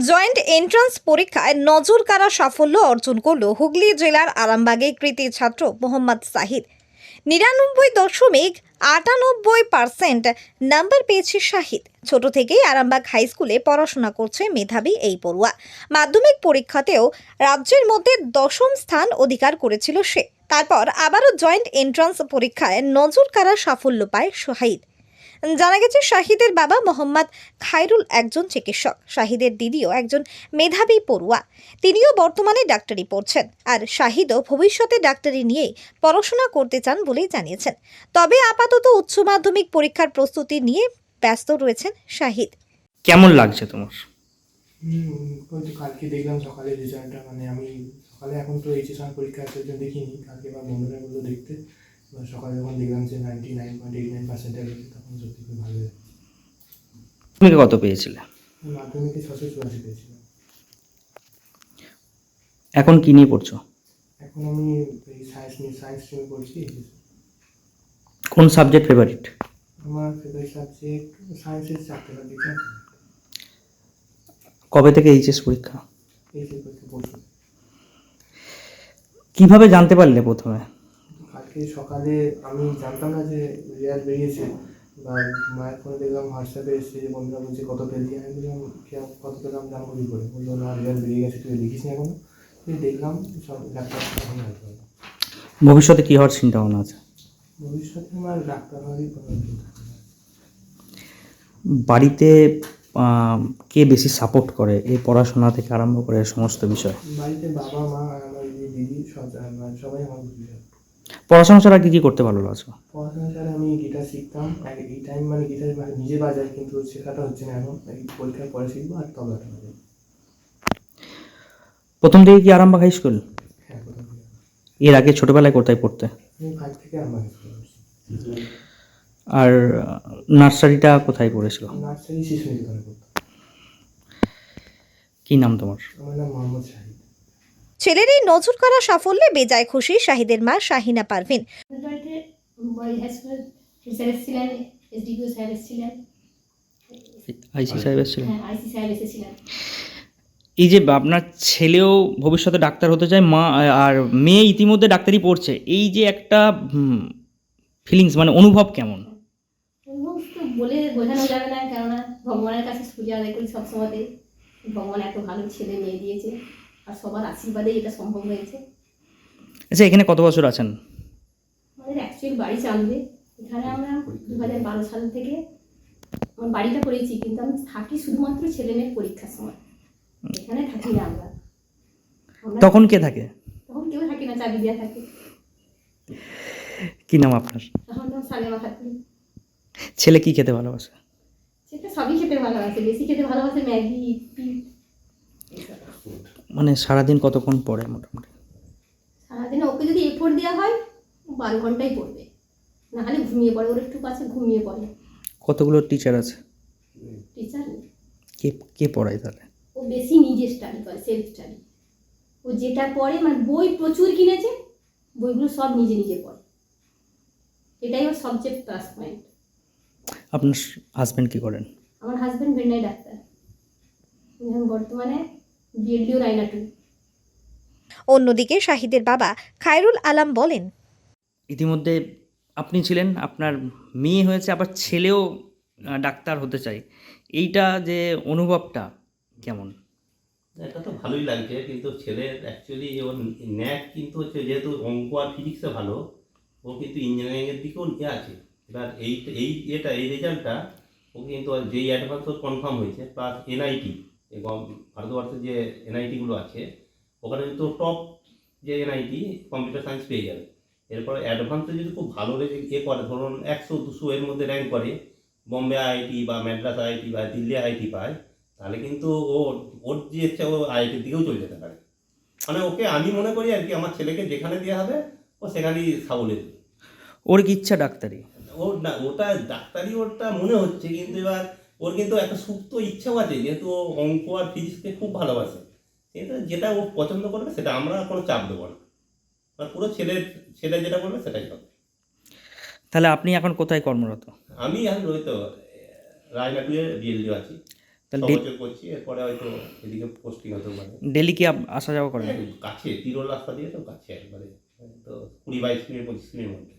Joint entrance পরীক্ষায় নজর কাড়া সাফল্য অর্জন করল হুগলি জেলার আরামবাগে কৃতি ছাত্র মোহাম্মদ সাহিদ। নিরানব্বই দশমিক আটানব্বই পার্সেন্ট নাম্বার পেয়েছে শাহিদ ছোট থেকেই আরামবাগ হাই স্কুলে পড়াশোনা করছে মেধাবী এই পড়ুয়া। মাধ্যমিক পরীক্ষাতেও রাজ্যের মধ্যে দশম স্থান অধিকার করেছিল সে। তারপর আবারও জয়েন্ট এন্ট্রান্স পরীক্ষায় নজর কাড়া সাফল্য পায় শাহিদ জানা গেছে শাহিদের বাবা মোহাম্মদ খায়রুল একজন চিকিৎসক শাহিদের দিদিও একজন মেধাবী পড়ুয়া। তিনিও বর্তমানে ডাক্তারি পড়ছেন আর শাহিদও ভবিষ্যতে ডাক্তারি নিয়েই পড়াশোনা করতে চান বলেই জানিয়েছেন। তবে আপাতত উচ্চ মাধ্যমিক পরীক্ষার প্রস্তুতি নিয়ে ব্যস্ত রয়েছেন শাহিদ। কেমন লাগছে তোমার? ওই তো কালকে দেখলাম সকালে রেজাল্টটা মানে আমি সকালে এখন তো এইচএস পরীক্ষা আছে দেখিনি। কালকে বন্ধুরা বলল দেখতে। সকালে যখন দেখলাম যে ninety nine point eight nine percentage তখন সত্যি খুব ভালো তুমি কত পেয়েছিলে? মাধ্যমিকে ছশো চুরাশি পেয়েছিলাম। এখন কি নিয়ে পড়ছো? এখন আমি এই সায়েন্স নিয়ে সায়েন্স স্ট্রিমে পড়ছি। কোন সাবজেক্ট ফেভারিট আমার ফেভারিট সাবজেক্ট সায়েন্সের চারটে সাবজেক্ট কবে থেকে এইচএস পরীক্ষা? এইচএস পরীক্ষা পড়ছি কীভাবে জানতে পারলে প্রথমে? কালকে সকালে আমি জানতাম না যে রেজাল্ট বেরিয়েছে। বা মায়ের ফোনে দেখলাম হোয়াটসঅ্যাপে এসেছে যে বন্ধুরা বলছে কত পেলি আমি বললাম "কে- কত পেলাম জানব কী করে? বলল না রেজাল্ট বেরিয়ে গেছে তুই দেখিস নি এখনও? তুই দেখলাম সব ডাক্তার পারলাম ভবিষ্যতে কি হওয়ার চিন্তা ভাবনা আছে? ভবিষ্যতে আমার ডাক্তার হওয়ারই বাড়িতে কে বেশি সাপোর্ট করে এই পড়াশোনা থেকে আরম্ভ করে সমস্ত বিষয়? বাড়িতে বাবা মা আমার দিদি সবাই আমার পড়াশোনা ছাড়া কি কি করতে ভালো লাগছে পড়াশোনা ছাড়া আমি গিটার শিখতাম। আর এই টাইম মানে গিটার মানে নিজে বাজাই কিন্তু শেখাটা হচ্ছে না এখন। এই পরীক্ষার পরে শিখব আর তবলাটা বাজাই প্রথম থেকে কি আরামবাগ হাই স্কুল হ্যাঁ থেকে। এর আগে ছোটবেলায় কোথায় পড়তে? থেকে স্কুল আর নার্সারিটা কোথায় পড়েছিল? নার্সারি শিশু কি নাম তোমার? আমার নাম মোহাম্মদ শাহিদ। ছেলের এই নজর করা সাফল্যে বেজায় খুশি শাহিদের মা শাহিনা পারভিন। আইসি সাহেব এসেছিলেন? হ্যাঁ আইসি স্যার এসেছিলেন। এই যে আপনার ছেলেও ভবিষ্যতে ডাক্তার হতে চায় মা আর মেয়ে ইতিমধ্যে ডাক্তারি পড়ছে এই যে একটা ফিলিংস মানে অনুভব কেমন? বলে বোঝানো যাবে না কেননা ভগবানের কাছে আদায় করি সবসময়তে ভগবান এত ভালো ছেলে মেয়ে দিয়েছে। আর সবার আশীর্বাদেই এটা সম্ভব হয়েছে। আচ্ছা এখানে কত বছর আছেন? আমাদের অ্যাকচুয়ালি বাড়ি চালবে এখানে আমরা দু হাজার বারো সাল থেকে আমার বাড়িটা করেছি কিন্তু আমি থাকি শুধুমাত্র ছেলে মেয়ের পরীক্ষার সময়। এখানে থাকি না আমরা। আমরা তখন কে থাকে? তখন কেউ থাকি না চাবি দেওয়া থাকে। কি নাম আপনার? তখন তো সালেমা খাতুন। ছেলে কি খেতে ভালোবাসে? সেটা সবই খেতে ভালোবাসে। বেশি খেতে ভালোবাসে ম্যাগি ইপি। মানে সারাদিন কতক্ষণ পড়ে মোটামুটি? সারাদিনে ওকে যদি এফোর্ট দেওয়া হয় বারো ঘন্টাই পড়বে। না হলে ঘুমিয়ে পড়ে ওর একটু কাছে ঘুমিয়ে পড়ে। কতগুলো টিচার আছে? টিচার কে কে পড়ায় তাহলে? ও বেশি নিজে স্টাডি করে সেলফ স্টাডি ও যেটা পড়ে মানে বই প্রচুর কিনেছে বইগুলো সব নিজে নিজে পড়ে। এটাই ওর সবচেয়ে প্লাস পয়েন্ট আপনার হাজব্যান্ড কি করেন? আমার হাজব্যান্ড ভেন্ডাই ডাক্তার বর্তমানে বিএলডিও রায়নাটু অন্যদিকে শাহিদের বাবা খায়রুল আলাম বলেন ইতিমধ্যে আপনি ছিলেন আপনার মেয়ে হয়েছে আবার ছেলেও ডাক্তার হতে চাই। এইটা যে অনুভবটা কেমন? এটা তো ভালোই লাগছে কিন্তু ছেলের অ্যাকচুয়ালি ওর ন্যাক কিন্তু হচ্ছে যেহেতু অঙ্ক আর ফিজিক্সে ভালো ও কিন্তু ইঞ্জিনিয়ারিংয়ের দিকেও ইয়ে আছে। এবার এই এই এটা এই রেজাল্টটা ও কিন্তু আর যেই অ্যাডভান্স ওর কনফার্ম হয়েছে প্লাস এনআইটি এবং ভারতবর্ষের যে এনআইটিগুলো আছে ওখানে কিন্তু টপ যে এনআইটি কম্পিউটার সায়েন্স পেয়ে যাবে। এরপর অ্যাডভান্সে যদি খুব ভালো রেজে ইয়ে করে ধরুন একশো দুশো এর মধ্যে র্যাঙ্ক করে বম্বে আইআইটি বা ম্যাড্রাস আইআইটি বা দিল্লি আইআইটি পায় তাহলে কিন্তু ও ওর যে ইচ্ছা ও আইআইটির দিকেও চলে যেতে পারে। মানে ওকে আমি মনে করি আর কি আমার ছেলেকে যেখানে দেওয়া হবে ও সেখানেই সাবলে দেবে ওর কি ইচ্ছা ডাক্তারি? ওর না ওটা ডাক্তারি ওরটা মনে হচ্ছে কিন্তু এবার ওর কিন্তু একটা সুপ্ত ইচ্ছাও আছে যেহেতু অঙ্ক আর ফিজিক্সকে খুব ভালোবাসে। কিন্তু যেটা ও পছন্দ করবে সেটা আমরা কোনো চাপ দেবো না। মানে পুরো ছেলের ছেলে যেটা করবে সেটাই হবে। তাহলে আপনি এখন কোথায় কর্মরত? আমি এখন ওই তো রায়নাটুয়ে বিএলডি আছি। করছি এরপরে হয়তো এদিকে পোস্টিং হতে পারে। ডেলি কি আসা যাওয়া করেন? কাছে তিরোল রাস্তা দিয়ে তো কাছে একবারে। তো কুড়ি বাইশ মিনিট পঁচিশ মধ্যে।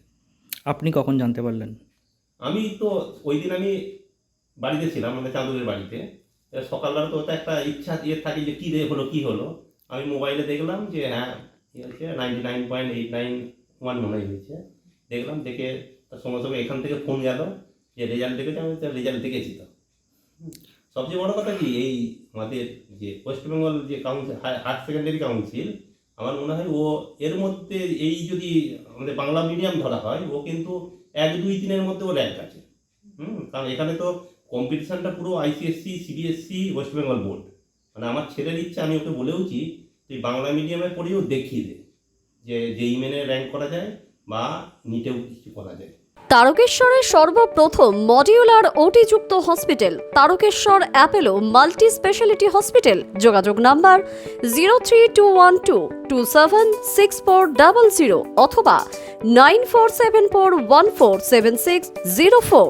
আপনি কখন জানতে পারলেন? আমি তো ওই দিন আমি বাড়িতে ছিলাম, আমাদের চাঁদুরের বাড়িতে। সকালবেলা তো ওটা একটা ইচ্ছা দিয়ে থাকি যে কী রে হলো, কী হলো? আমি মোবাইলে দেখলাম যে হ্যাঁ কী হচ্ছে ninety nine point eight nine one মনে হয় হয়েছে। দেখলাম, দেখে সঙ্গে সঙ্গে এখান থেকে ফোন গেল যে রেজাল্ট দেখেছে? আমি তো রেজাল্ট দেখেছি তো। সবচেয়ে বড় কথা কি, এই আমাদের যে ওয়েস্ট বেঙ্গল যে কাউন্সিল হায়ার সেকেন্ডারি কাউন্সিল আমার মনে হয় ও এর মধ্যে এই যদি আমাদের বাংলা মিডিয়াম ধরা হয়, ও কিন্তু এক দুই তিনের মধ্যে ও র্যাঙ্ক আছে। হুম, কারণ এখানে তো কম্পিটিশনটা পুরো ICSE CBSE West Bengal board মানে আমার ছেলের ইচ্ছা, আমি ওকে বলেওছি, তুই বাংলা মিডিয়ামে পড়েও দেখিয়ে দে, যে যেই মেনে র্যাঙ্ক করা যায় বা নিটেও কিছু করা যায়। তারকেশ্বরের সর্বপ্রথম modular ওটিযুক্ত hospital Tarakeswar Apollo multi speciality hospital যোগাযোগ number zero three two one two two seven six four double zero অথবা nine four seven four one four seven six zero four